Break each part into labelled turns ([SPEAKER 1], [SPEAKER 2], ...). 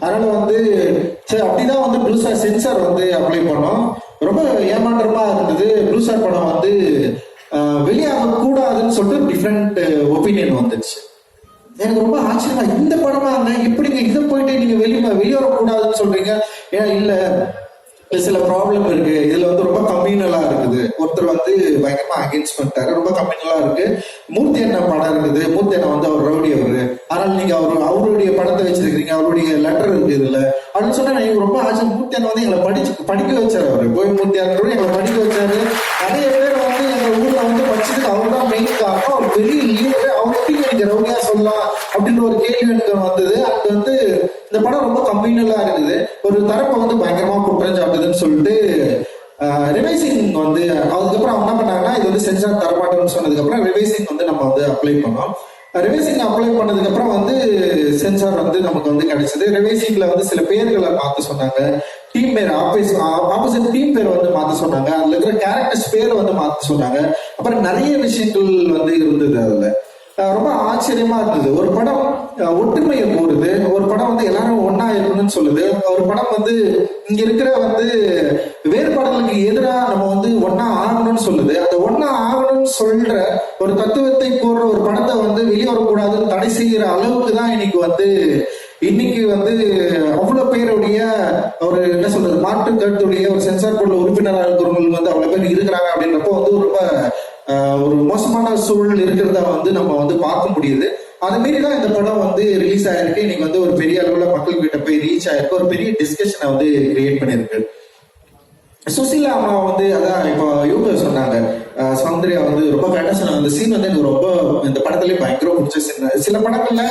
[SPEAKER 1] அதனால வந்து சரி அப்படிதான் வந்து ப்ளூ ஸ்டார் சென்சார் வந்து அப்ளை பண்ணோம். ரொம்ப ஏமாற்றமா இருந்தது. ப்ளூ ஸ்டார் படம் வந்து வெளியாக கூடாதுன்னு சொல்லிட்டு டிஃப்ரெண்ட் ஒப்பீனியன் வந்துச்சு. எனக்கு ரொம்ப ஆச்சரியமா இந்த படமா இருந்தா எப்படிங்க இதை போயிட்டு நீங்க வெளியே வெளியே வரக்கூடாதுன்னு சொல்றீங்க? ஏன் இல்ல சில ப்ராப்ளம் இருக்கு. இதுல வந்து ரொம்ப கம்யூனலா இருக்குது. ஒருத்தர் வந்து பயங்கரமா அகேன்ஸ்ட் பண்ணிட்டாரு. ரொம்ப கம்யூனலா இருக்கு. மூர்த்தி என்ன படம் இருக்குது. மூர்த்தி என்ன வந்து அவர் ரவுடி அவரு. ஆனால் நீங்க அவர் அவருடைய படத்தை வச்சிருக்கீங்க அவருடைய லெட்டர் இருக்கு இதுல. அப்படின்னு சொன்னா எனக்கு ரொம்ப ஆச்சரியம் மூர்த்தி அண்ணன் வந்து எங்களை படிச்சு படிக்க வச்சாரு அவரு. கோய் மூர்த்தி எங்களை படிக்க வச்சாரு. நிறைய பேர் வந்து அப்படின்னு வந்தது. அது வந்து இந்த படம் ரொம்ப கம்யூனலா இருக்குது. ஒரு தரப்பை வந்து பயங்கரமா குற்றம் சாட்டுதுன்னு சொல்லிட்டு ரிவைசிங் வந்து அதுக்கப்புறம் அவங்க என்ன பண்ணாங்கன்னா இது வந்து சென்சார் தரமாட்டோம்னு சொன்னதுக்கப்புறம் ரிவைசிங் வந்து நம்ம வந்து அப்ளை பண்ணோம். ரிவைசிங் அப்ளை பண்ணதுக்கு அப்புறம் வந்து சென்சார் வந்து நமக்கு வந்து கிடைச்சது. ரிவைசிங்ல வந்து சில பேர்களை பார்த்து சொன்னாங்க. டீம் பேர் ஆப்போஸ் ஆப்போசிட் டீம் பேர் வந்து மாத்த சொன்னாங்க. அதுல இருக்கிற கேரக்டர்ஸ் பேர் வந்து மாத்த சொன்னாங்க. அப்புறம் நிறைய விஷயங்கள் வந்து இருந்தது அதுல. ரொம்ப ஆச்சரியமா இருந்தது. ஒரு படம் ஒற்றுமையை கூறுது. ஒரு படம் வந்து எல்லாரும் ஒன்னா இருக்கணும்னு சொல்லுது. ஒரு படம் வந்து இங்க இருக்கிற வந்து வேறுபாடுகளுக்கு எதிராக நம்ம வந்து ஒன்னா ஆகணும்னு சொல்லுது. அந்த ஒன்னா ஆகணும்னு சொல்ற ஒரு தத்துவத்தை கூறுற ஒரு படத்தை வந்து வெளியே வரக்கூடாதுன்னு தடை செய்கிற அளவுக்கு தான் இன்னைக்கு வந்து இன்னைக்கு வந்து அவ்வளவு பேருடைய ஒரு என்ன சொல்றது மாற்று கருத்துடைய ஒரு சென்சார் போர்டு உறுப்பினராக இருக்கிறவங்களுக்கு வந்து அவ்வளவு பேர் இருக்கிறாங்க அப்படின்றப்போ வந்து ரொம்ப சூழல் இருக்கிறத வந்து நம்ம வந்து பார்க்க முடியுது. அது மாரி தான் இந்த படம் வந்து ரிலீஸ் ஆயிருக்கு. இன்னைக்கு வந்து ஒரு பெரிய அளவுல மக்கள் கிட்ட போய் ரீச் ஆயிருக்கு. ஒரு பெரிய டிஸ்கஷனை வந்து கிரியேட் பண்ணிருக்கு சுசீலா அம்மா வந்து அதான் இப்போ இவங்க சொன்னாங்க. சௌந்தர்யா வந்து ரொம்ப கரெக்டா சொன்னாங்க. அந்த சீன் வந்து எனக்கு ரொம்ப இந்த படத்துலயே பயங்கர பிடிச்ச சீன் சில படங்கள்ல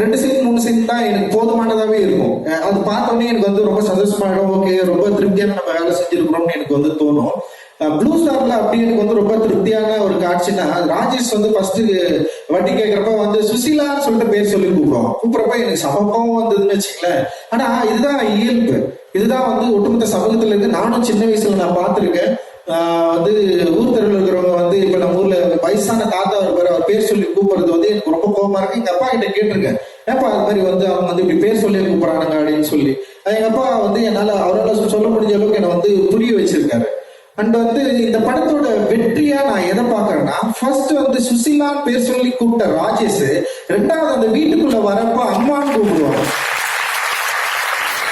[SPEAKER 1] ரெண்டு சீன் மூணு சீன் தான் எனக்கு போதுமானதாவே இருக்கும். அது பார்த்தோன்னே எனக்கு வந்து ரொம்ப சந்தோஷமாயிடும் ஓகே ரொம்ப திருப்தியான நம்ம வேலை செஞ்சிருக்கிறோம்னு எனக்கு வந்து தோணும். ப்ளூ ஸ்டார்ல அப்படி எனக்கு வந்து ரொம்ப திருப்தியான ஒரு காட்சினா ராஜேஷ் வந்து ஃபர்ஸ்ட் வட்டி கேட்கிறப்ப வந்து சுசிலான்னு சொல்லிட்டு பேர் சொல்லி கூப்பிடுவோம் கூப்பிடுறப்ப எனக்கு சமக்கம் வந்ததுன்னு வச்சுக்கலேன் ஆனா இதுதான் இயல்பு. இதுதான் வந்து ஒட்டுமொத்த சமூகத்துல இருக்கு நானும் சின்ன வயசுல நான் பார்த்திருக்கேன். வந்து ஊர் தெருவில் இருக்கிறவங்க வந்து இப்ப நம்ம ஊர்ல வயசான தாத்தா இருப்பாரு அவர் பேர் சொல்லி கூப்பிடுறது வந்து எனக்கு ரொம்ப கோபமா இருக்கு. எங்க அப்பா கிட்ட கேட்டிருக்கேன். ஏப்பா அது மாதிரி வந்து அவங்க வந்து இப்படி பேர் சொல்லி கூப்பிடுறானுங்க அப்படின்னு சொல்லி. எங்க அப்பா வந்து என்னால அவரால் சொல்ல முடிஞ்ச அளவுக்கு என்னை வந்து புரிய வச்சிருக்காரு. அண்ட் வந்து இந்த படத்தோட வெற்றியா நான் எதை பாக்குறேன்னா ஃபர்ஸ்ட் வந்து சுசிலான்னு பேர் சொல்லி கூப்பிட்ட ராஜேஷ் ரெண்டாவது அந்த வீட்டுக்குள்ள வரப்போ அம்மான்னு கூப்பிடுவாங்க.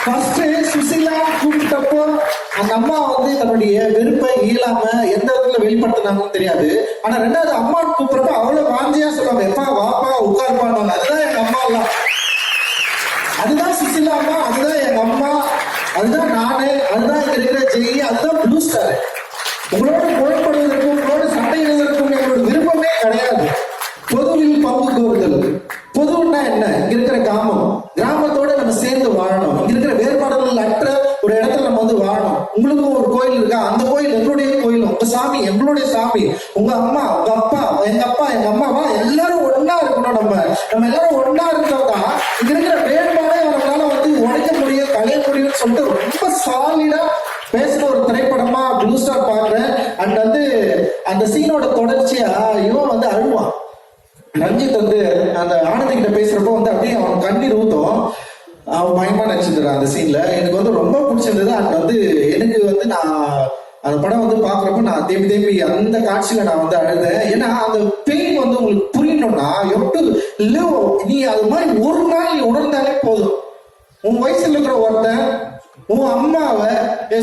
[SPEAKER 1] ஃபர்ஸ்ட் சுசிலா கூப்பிட்டப்போ அந்த அம்மா வந்து தன்னுடைய வெறுப்பை இயலாம எந்த இடத்துல வெளிப்படுத்தினாங்கன்னு தெரியாது. ஆனா ரெண்டாவது அம்மா கூப்பிடுறப்ப அவ்வளவு வாந்தியா சொல்லுவாங்க எப்பா வாப்பா உட்கார்ப்பான்னு அதுதான் எங்க அம்மா எல்லாம். அதுதான் சுசிலா அம்மா அதுதான் எங்க அம்மா. அதுதான் நானு அதுதான் இங்க இருக்கிற ஜெய் அதுதான் ப்ளூ உங்களோட புறப்படுவதற்கும் உங்களோட சண்டையிடுவதற்கும் எங்களோட விருப்பமே கிடையாது. பொதுவில் பங்கு கோருதல் பொதுன்னா என்ன? இங்க இருக்கிற கிராமம். கிராமத்தோட நம்ம சேர்ந்து வாழணும். இங்க இருக்கிற வேறுபாடுகள் அற்ற ஒரு இடத்துல நம்ம வந்து வாழணும். உங்களுக்கும் ஒரு கோயில் இருக்கா? அந்த கோயில் எங்களுடைய கோயில் உங்க சாமி எங்களுடைய சாமி. உங்க அம்மா உங்க அப்பா எங்க அப்பா எங்க அம்மாவா எல்லாரும் ஒன்னா இருக்கணும் நம்ம. நம்ம எல்லாரும் ஒன்னா இருக்கிறதா இங்க இருக்கிற வேறுபாடே அவங்களால வந்து உடைக்க முடியும் கலைய முடியும்னு சொல்லிட்டு ரொம்ப சாலிடா பேசுற ஒரு திரைப்படமா ப்ளூ ஸ்டார் பாக்குறேன். அண்ட் வந்து அந்த சீனோட தொடர்ச்சியா இவன் வந்து அழுவான். ரஞ்சித் வந்து அந்த ஆனந்தி கிட்ட பேசுறப்போ வந்து அப்படியே அவன் கண்ணீர் ஊத்தும் அவன் பயமா நினைச்சிருந்தான் அந்த சீன்ல எனக்கு வந்து ரொம்ப பிடிச்சிருந்தது. அண்ட் வந்து எனக்கு வந்து நான் அந்த படம் வந்து பாக்குறப்ப நான் தேம்பி தேம்பி அந்த காட்சியில நான் வந்து அழுதேன். ஏன்னா அந்த பெயின் வந்து உங்களுக்கு புரியணும்னா எட்டு லிவ் நீ அது மாதிரி ஒரு நாள் உணர்ந்தாலே போதும். உன் வயசுல இருக்கிற ஒருத்தன் உன் அம்மாவை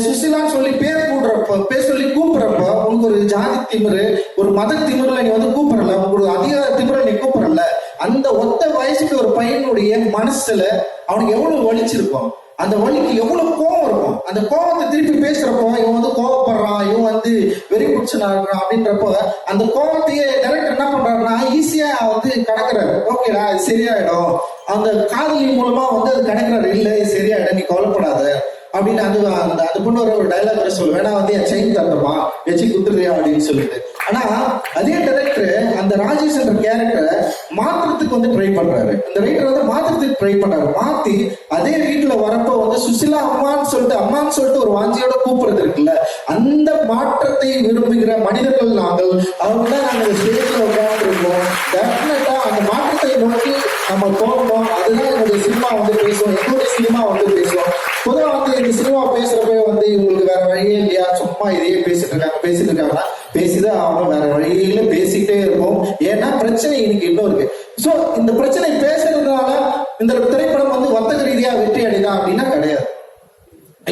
[SPEAKER 1] சுசிலான்னு சொல்லி பேர் கூடுறப்ப பேர் சொல்லி கூப்பிடுறப்ப உனக்கு ஒரு ஜாதி திமிரு ஒரு மத திமிரில் நீ வந்து கூப்பிடல உங்களுக்கு ஒரு அதிகார திமிர நீ கூப்பிடல. அந்த ஒத்த வயசுக்கு ஒரு பையனுடைய மனசுல அவனுக்கு எவ்வளவு வலிச்சிருக்கும்? அந்த வலிக்கு எவ்வளவு கோபம் இருக்கும்? அந்த கோவத்தை திருப்பி பேசுறப்போ இவன் வந்து கோபப்படுறான் இவன் வந்து வெறி பிடிச்சனா அப்படின்றப்போ அந்த கோபத்தையே டேரக்டர் என்ன பண்றாருன்னா ஈஸியா வந்து கடக்குறாரு. ஓகேடா சரியாயிடும். அந்த காதலி மூலமா வந்து அது கடக்குறாரு. இல்ல சரி அப்படின்னு அது அந்த அது பொண்ணு ஒரு டைலாக் சொல்லுவேன் வேணா வந்து என் செயின் தந்தமா வச்சு குத்துறியா அப்படின்னு சொல்லிட்டு. ஆனா அதே டேரக்டர் அந்த ராஜேஷ் என்ற கேரக்டரை மாத்திரத்துக்கு வந்து ட்ரை பண்றாரு. இந்த ரைட்டர் வந்து மாத்திரத்துக்கு ட்ரை பண்றாரு. மாத்தி அதே வீட்டுல வரப்போ வந்து சுசிலா அம்மான்னு சொல்லிட்டு அம்மான்னு சொல்லிட்டு ஒரு வாஞ்சியோட கூப்பிடுறது இருக்குல்ல? அந்த மாற்றத்தை விரும்புகிற மனிதர்கள் நாங்கள் அவங்க தான் நாங்கள் ஸ்டேஜ்ல உட்காந்துருக்கோம் டெஃபினட்டா அந்த மாற்றத்தை நோக்கி நம்ம போகணும் அதுதான் என்னுடைய சினிமா வந்து பேசுவோம். என்னுடைய சினிமா வந்து பேசுவோம். பொதுவாக வந்து இந்த சினிமா பேசுறப்ப வந்து இவங்களுக்கு வேற வழியே இல்லையா? சும்மா இதையே பேசிட்டு இருக்காங்க பேசிட்டு இருக்காங்கன்னா பேசிதான் அவங்க வேற வழியில பேசிக்கிட்டே இருக்கும் ஏன்னா பிரச்சனை இன்னைக்கு இன்னும் இருக்கு. சோ இந்த பிரச்சனை பேசுறதுனால இந்த திரைப்படம் வந்து வர்த்தக ரீதியா வெற்றி அடைதா அப்படின்னா கிடையாது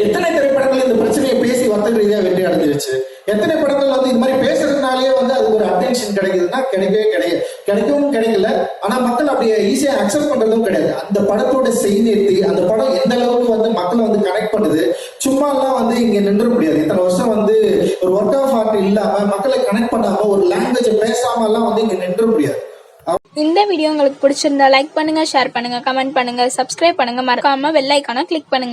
[SPEAKER 1] எத்தனை திரைப்படங்கள் இந்த பிரச்சனையை பேசி வர்த்தக ரீதியா வெற்றி அடைஞ்சிருச்சு எத்தனை படங்கள் வந்து இந்த மாதிரி பேசுறதுனாலயே வந்து அது ஒரு அட்டென்ஷன் கிடைக்குதுன்னா கிடைக்கவே கிடையாது கிடைக்கவும் கிடைக்கல. ஆனா மக்கள் அப்படியே ஈஸியா அக்செப்ட் பண்றதும் கிடையாது. அந்த படத்தோட செய்தி அந்த படம் எந்த அளவுக்கு வந்து மக்களை வந்து கனெக்ட் பண்ணுது சும்மா எல்லாம் வந்து இங்க நின்று முடியாது. இத்தனை வருஷம் வந்து ஒரு ஒர்க் ஆஃப் ஆர்ட் இல்லாம மக்களை கனெக்ட் பண்ணாம ஒரு லாங்குவேஜ் பேசாம எல்லாம் வந்து இங்க நின்று முடியாது.
[SPEAKER 2] இந்த வீடியோ உங்களுக்கு பிடிச்சிருந்தா லைக் பண்ணுங்க ஷேர் பண்ணுங்க கமெண்ட் பண்ணுங்க சப்ஸ்கிரைப் பண்ணுங்க. மறக்காம வெள்ளைக்கான கிளிக் பண்ணுங்க.